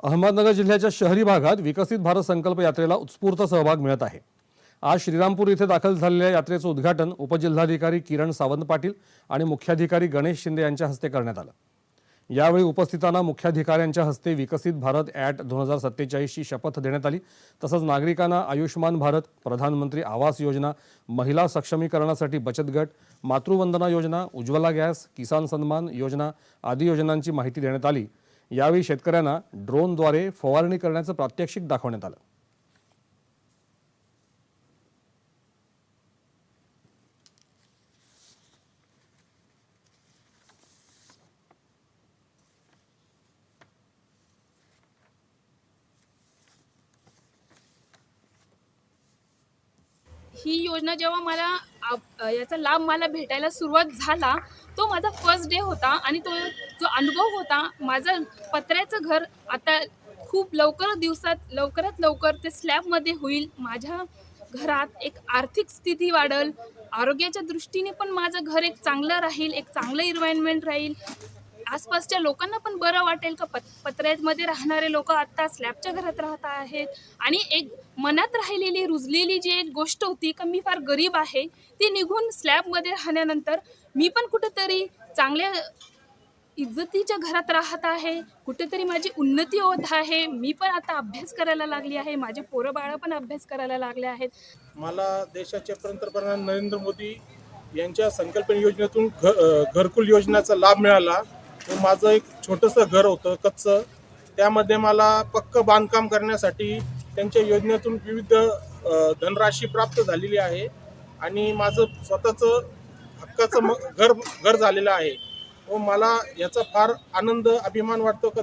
अहमदनगर जिल्ह्याच्या शहरी भागात विकसित भारत संकल्प यात्रेला उत्स्फूर्त सहभाग मिळत आहे. आज श्रीरामपूर इथे दाखल झालेल्या यात्रेचं उद्घाटन उपजिल्हाधिकारी किरण सावंत पाटील आणि मुख्याधिकारी गणेश शिंदे यांच्या हस्ते करण्यात आलं. यावेळी उपस्थितांना मुख्याधिकाऱ्यांच्या हस्ते विकसित भारत ॲट दोन हजार सत्तेचाळीसची शपथ देण्यात आली. तसंच नागरिकांना आयुष्यमान भारत प्रधानमंत्री आवास योजना महिला सक्षमीकरणासाठी बचत गट मातृवंदना योजना उज्ज्वला गॅस किसान सन्मान योजना आदी योजनांची माहिती देण्यात आली. यावेळी शेतकऱ्यांना ड्रोनद्वारे फवारणी करण्याचं प्रात्यक्षिक दाखवण्यात आलं. ही योजना जेव्हा मला आप- याचा लाभ मला भेटायला सुरुवात झाला तो माझा फर्स्ट डे होता आणि तो जो अनुभव होता माझं पत्र्याचं घर आता खूप लवकर दिवसात लवकरात लवकर ते स्लॅबमध्ये होईल. माझ्या घरात एक आर्थिक स्थिती वाढल. आरोग्याच्या दृष्टीने पण माझं घर एक चांगलं राहील एक चांगलं इन्व्हायरमेंट राहील. आसपासच्या लोकांना पण बरं वाटेल का? पत पत्र्यामध्ये राहणारे लोक आता स्लॅबच्या घरात राहत आहेत. आणि एक मनात राहिलेली रुजलेली जी एक गोष्ट होती का मी फार गरीब आहे ती निघून स्लॅबमध्ये राहण्यानंतर मी पण कुठेतरी चांगल्या इज्जतीच्या घरात राहत आहे कुठेतरी माझी उन्नती होत आहे मी पण आता अभ्यास करायला लागली आहे माझे पोरं बाळं पण अभ्यास करायला लागले आहेत. मला देशाचे पंतप्रधान नरेंद्र मोदी यांच्या संकल्पना योजनेतून घ घरकुल योजनेचा लाभ मिळाला. माझं एक छोटंसं घर होतं कच्चं. त्यामध्ये मला पक्क बांधकाम करण्यासाठी त्यांच्या योजनेतून विविध धनराशी प्राप्त झालेली आहे. आणि माझं स्वतःचं हक्काचं घर घर झालेलं आहे. व मला याचा फार आनंद अभिमान वाटतो. का